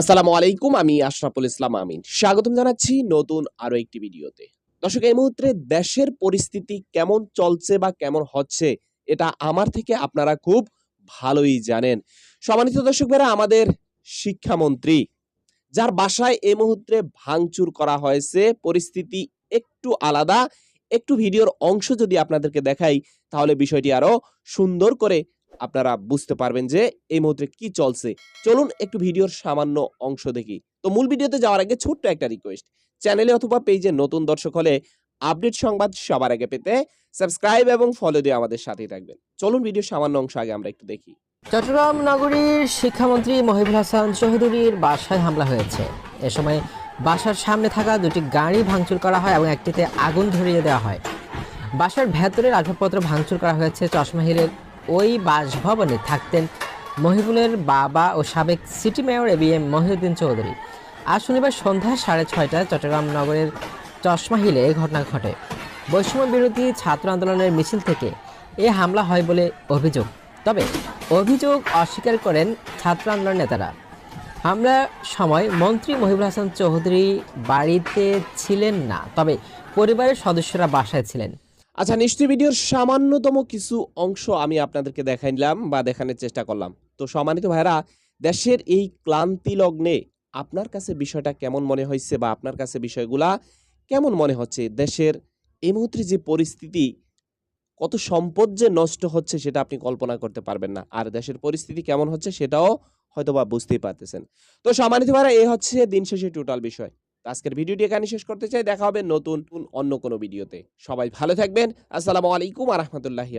আসসালামু আলাইকুম, আমি আশরাফুল ইসলাম আমিন। স্বাগতম জানাচ্ছি নতুন আরও একটি ভিডিওতে। দর্শক, এই মুহূর্তে দেশের পরিস্থিতি কেমন চলছে বা কেমন হচ্ছে, এটা আমার থেকে আপনারা খুব ভালোই জানেন। সম্মানিত দর্শক ভাইরা, আমাদের শিক্ষামন্ত্রী, যার বাসায় এই মুহূর্তে ভাঙচুর করা হয়েছে, পরিস্থিতি একটু আলাদা। একটু ভিডিওর অংশ যদি আপনাদেরকে দেখাই, তাহলে বিষয়টি আরও সুন্দর করে আপনারা বুঝতে পারবেন যে এই মুহূর্তে কি চলছে। চলুন একটু ভিডিওর সামান্য অংশ দেখি। তো মূল ভিডিওতে যাওয়ার আগে ছোট্ট একটা রিকোয়েস্ট চ্যানেলে অথবা পেজে নতুন দর্শক হলে আপডেট সংবাদ সবার আগে পেতে সাবস্ক্রাইব এবং ফলো দিয়ে আমাদের সাথেই থাকবেন। চলুন ভিডিওর সামান্য অংশ আগে আমরা একটু দেখি। চট্টগ্রাম নগরীর শিক্ষামন্ত্রী মহিবুল হাসান চৌধুরীর বাসায় হামলা হয়েছে। এ সময় বাসার সামনে থাকা দুটি গাড়ি ভাঙচুর করা হয় এবং একটিতে আগুন ধরিয়ে দেওয়া হয়। বাসার ভেতরের আসবাবপত্র ভাঙচুর করা হয়েছে চশমা হিলের ওই বাসভবনে থাকতেন মহিবুলের বাবা ও সাবেক city mayor A B M Mohiuddin Chowdhury. আজ শনিবার সন্ধ্যা সাড়ে ছয়টায় চট্টগ্রাম নগরের চশমা হিলে এই ঘটনা ঘটে। বৈষম্য বিরোধী ছাত্র আন্দোলনের মিছিল থেকে এ হামলা হয় বলে অভিযোগ। তবে অভিযোগ অস্বীকার করেন ছাত্র আন্দোলন নেতারা। হামলার সময় মন্ত্রী মহিবুল হাসান চৌধুরী বাড়িতে ছিলেন না, তবে পরিবারের সদস্যরা বাসায় ছিলেন। আচ্ছা নিশ্চয়ই ভিডিওর সামান্যতম কিছু অংশ আমি আপনাদেরকে দেখাইলাম বা দেখানোর চেষ্টা করলাম। তো সম্মানিত ভাইরা দেশের এই ক্লান্তি লগ্নে আপনার কাছে বিষয়টা কেমন মনে হয়েছে বা আপনার কাছে বিষয়গুলা কেমন মনে হচ্ছে? দেশের এই মুহূর্তে যে পরিস্থিতি, কত সম্পদ যে নষ্ট হচ্ছে সেটা আপনি কল্পনা করতে পারবেন না। আর দেশের পরিস্থিতি কেমন হচ্ছে সেটাও হয়তোবা বুঝতেই পারতেছেন। তো সম্মানিত ভাইরা এই হচ্ছে দিন শেষে টোটাল বিষয়। আজকের ভিডিওটি এখানে শেষ করতে চাই। দেখা হবে নতুন, অন্য কোনো ভিডিওতে। সবাই ভালো থাকবেন। আসসালামু আলাইকুম আ রহমতুল্লাহি